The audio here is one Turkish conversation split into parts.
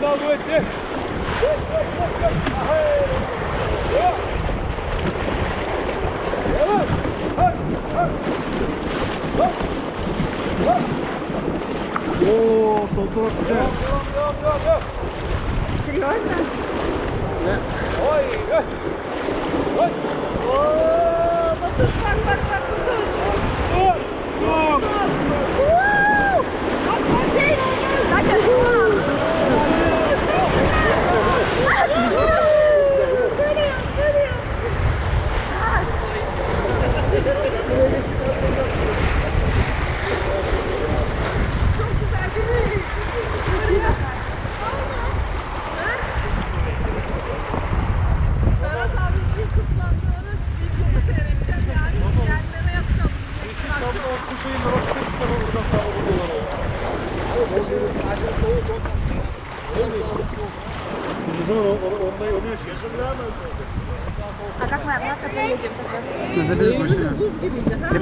kavga Oo, sol taraf güzel. Devam, devam, devam, devam. Kırıyor mu? Ne? Oy, oy. Oy. Oo, bakın, bak, bak, bak.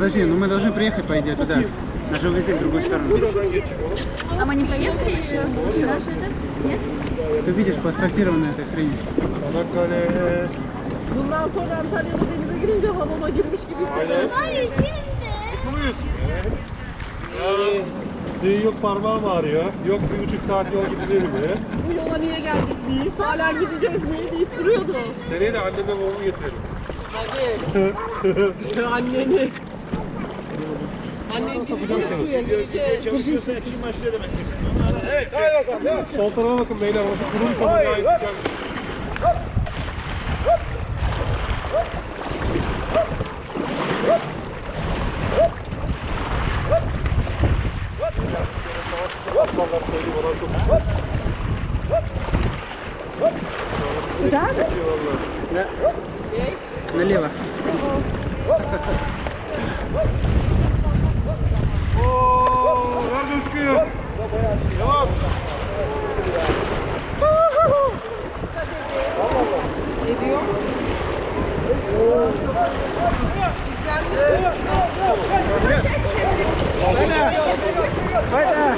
Подожди, ну мы должны приехать, по идее, туда. Нас же увезли в другую сторону. А мы не поехали еще? Это? Нет? Ты видишь, поасфальтирована эта хрень. Çanakkale. Bundan sonra Antalya'da denize girince hamama girmiş gibi hissediyorum. Hayır şimdi. Mutluyuz. Ya, dün yok parmağım ağrıyor. Yok bir buçuk saat yol gidilir mi? Bu yola niye geldik biz? Hala gideceğiz mi deyip duruyordu. Seneye de anneme babamı getirelim. Hadi. Anneni. Annen gideceğiz suya gireceğiz. Evet, hadi bakalım. Sol tarafa bakın beyler. Orası kurumuş onun gayet güzel. Aslanlar söyleyeyim ona çok güzel. Куда? Да. Налево. Oo, ver coşkuyu. Devam. Haydi. Haydi.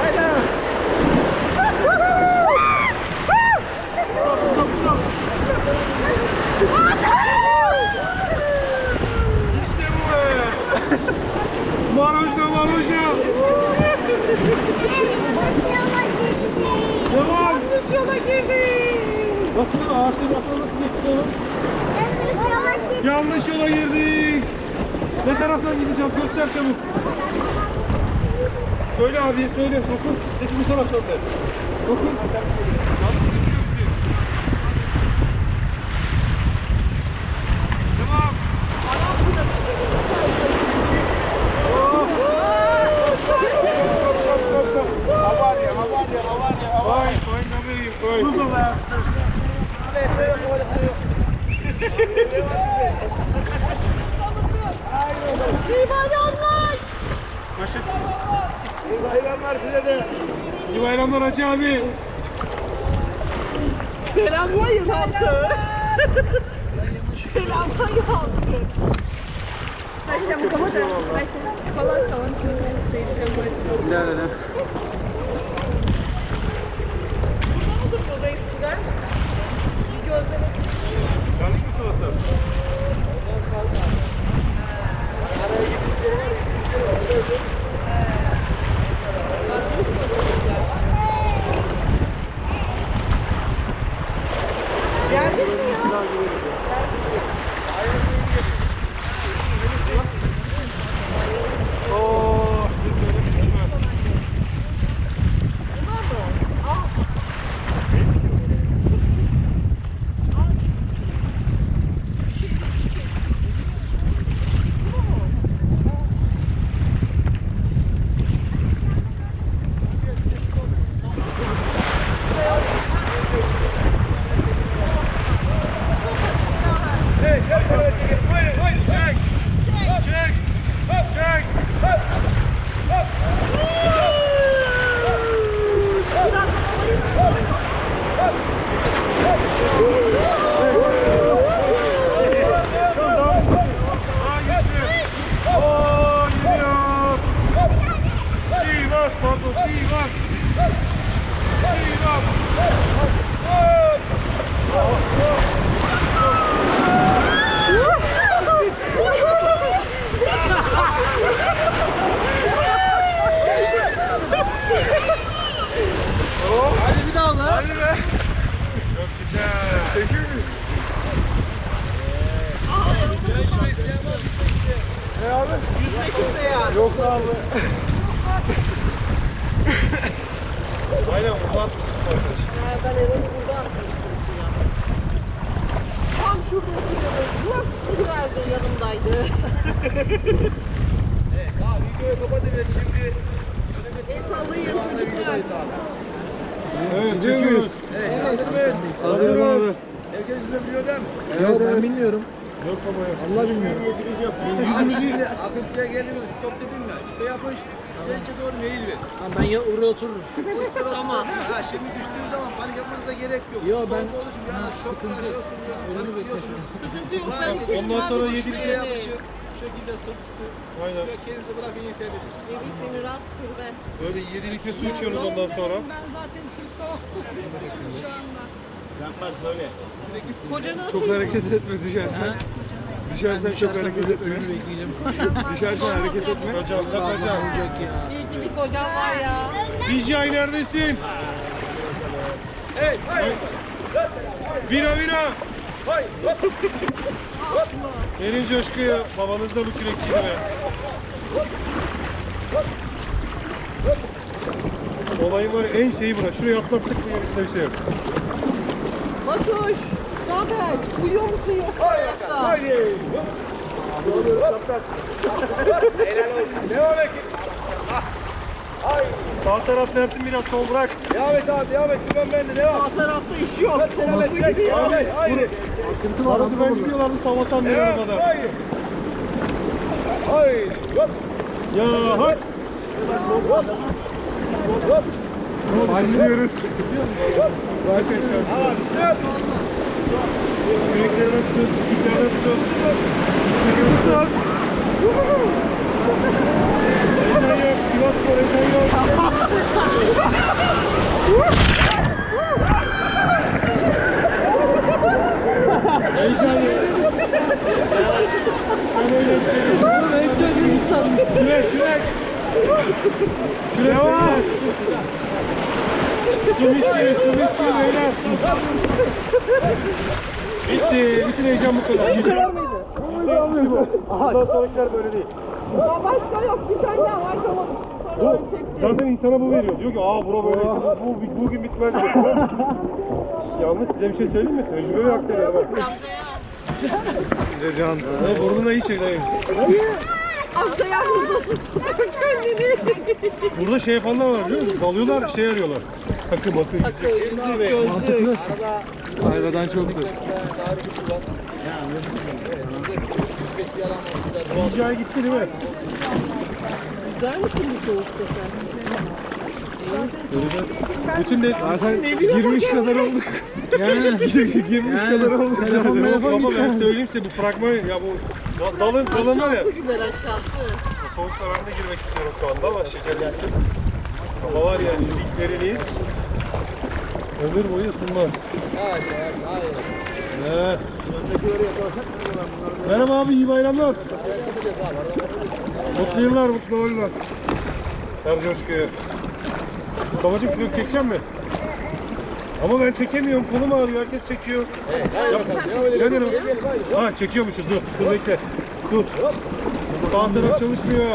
Haydi. İşte bu be. Marojna. Devam. Yanlış yola girdik. Nasıl ağaçların altına nasıl geçti oğlum? Yanlış yola girdik. Ne taraftan gideceğiz? Göster çabuk. Söyle abi, söyle. Dokun. Bu taraftan de. Dokun. Yanlış İyi bayramlar Hacı abi. Selamlar yılandı. Selamlar yılandı. Кстати, там у кого-то Вася, палатка, он стоит прям будет. Да, да, да. Burada mıdır burada eskiden? Gözleme Yanlış mı sorasın? geldin Aynen uzat. Ben elimi burada Tam şurada oturuyordu. Nasıl güzeldi yanımdaydı. Videoyu kapatıver şimdi. El sallayın çocuklar. Evet çekiyoruz. Hazır abi. Herkes biliyor değil mi? Yok ben bilmiyorum. Yok ama yok. Allah bilmiyor. Yüzümüzü Akıntıya geldiğimiz stop dedin mi? İpe yapış, gerçe doğru meyil ver. Ben ya oraya otururum. tamam. Ha, şimdi düştüğün zaman panik yapmanıza gerek yok. Yo, ben- Solda oluşum yani Ha, şokla sıkıntı- arıyorsun, panik diyorsun. Sıkıntı yok. Ben itelim ondan sonra düşme yedik İpe yedi. yapışır, şekilde sırt üstü. Aynen. Böyle kendinizi bırakın yeterli. Evi seni rahat tutur be. Böyle 7 litre su içiyoruz ondan sonra. Ben zaten tırsam. Tırsıyorum şu anda. Kocanı Çok atayım. hareket etme düşersen. Düşersen çok hareket etme. Düşersen hareket etme. Hocam? Olacak ya. İyi ki bir kocam var ya. DJI neredesin? Hey, Vira vira. Verin coşkuyu. Babanız da bu kürekçiydi be. Olayın var en şeyi bırak. Şurayı atlattık mı gerisinde bir şey yok. Batuş. Ne haber? Uyuyor musun yoksa ayakta? Sağ taraf versin biraz sol bırak. Devam et abi, devam et. Ben bende devam. Sağ tarafta iş yok. Solda gidiyor. Abi, haydi. Sıkıntı var. Aradı ben gidiyorlardı sabahtan beri arabada. Haydi. Haydi. Hop. Ya hay. Başlıyoruz. Küreklerden tut, diklerden tut. Tut. Heyecan yok, Sivas Spor heyecan yok. Heyecan yok. Sen öyle Oğlum hep çok insan. Kürek, kürek. Kürek Devam. Su miskili, su miskili beyler. Bitti, bütün heyecan bu kadar. Bu kadar mıydı? Bundan sonrakiler böyle değil. Ya başka yok. Bir tane daha var tamam işte. Sonra onu çekeceğim. zaten insana bu veriyor. Diyor ki aa bura böyle bu, bu bugün bitmez diyor. Yalnız size bir şey söyleyeyim mi? Tecrübe aktarıyorum bak. Can. Ne burnuna iyi çek dayı. Amca yalnız nasıl tutuyor kendini? Burada şey yapanlar var biliyor musun? Dalıyorlar şey arıyorlar. Takı bakı. Mantıklı. Ayvadan çoktur. Rica gitti değil mi? Güzel misin bu soğukta sen? Bütün de girmiş kadar olduk. Yani girmiş Yani, kadar olduk. Ama ben söyleyeyim size bu fragman ya bu da- dalın dalın var ya. Güzel aşağısı. Soğukta ben de girmek istiyorum şu anda ama şeker gelsin. Hava var yani ilikleriniz. Ömür boyu ısınmaz. Evet. Merhaba abi iyi bayramlar. Mutlu yıllar, mutlu yıllar. Her coşkuya. Babacım vlog çekeceğim mi? Ama ben çekemiyorum. Kolum ağrıyor. Herkes çekiyor. Gel yanıma. Ha çekiyormuşuz. Dur. Dur bekle. Dur. Sağ taraf çalışmıyor.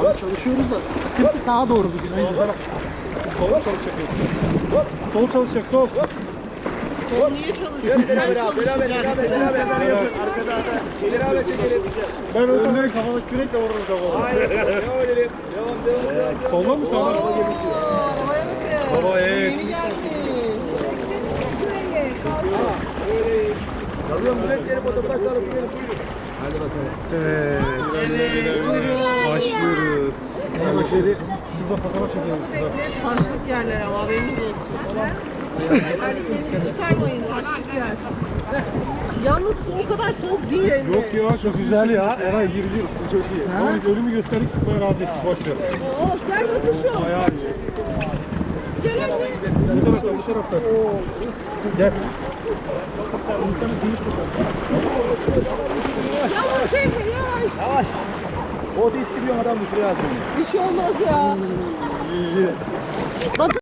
Abi çalışıyoruz da sıkıntı sağa doğru bugün. Sol taraf. Sol çalışacak. Sol çalışacak. Sol. O niye çalışıyor? Sen çalışacaksın. Ben önden kafalı kürekle vururum kafama. Soldan mı sağdan? Oo, arabaya bakın. Baba evet. Yeni geldi. Evet. Başlıyoruz. Hemen şöyle şurada fotoğraf çekelim şurada. Taşlık yerler ama haberiniz olsun. Çıkarmayın taşlık yer. Yalnız o kadar soğuk değil. Yok ya çok güzel ya. Eray giriliyoruz. Siz çok iyi. Ama biz ölümü gösterdik sıkmaya razı ettik. Boş ver. Oh gel bakın şu. Bayağı iyi. Bu taraftan bu taraftan. Gel. Yavaş Emre yavaş. Yavaş. O da ittiriyor adam şuraya atıyor. Bir şey olmaz ya. İyi.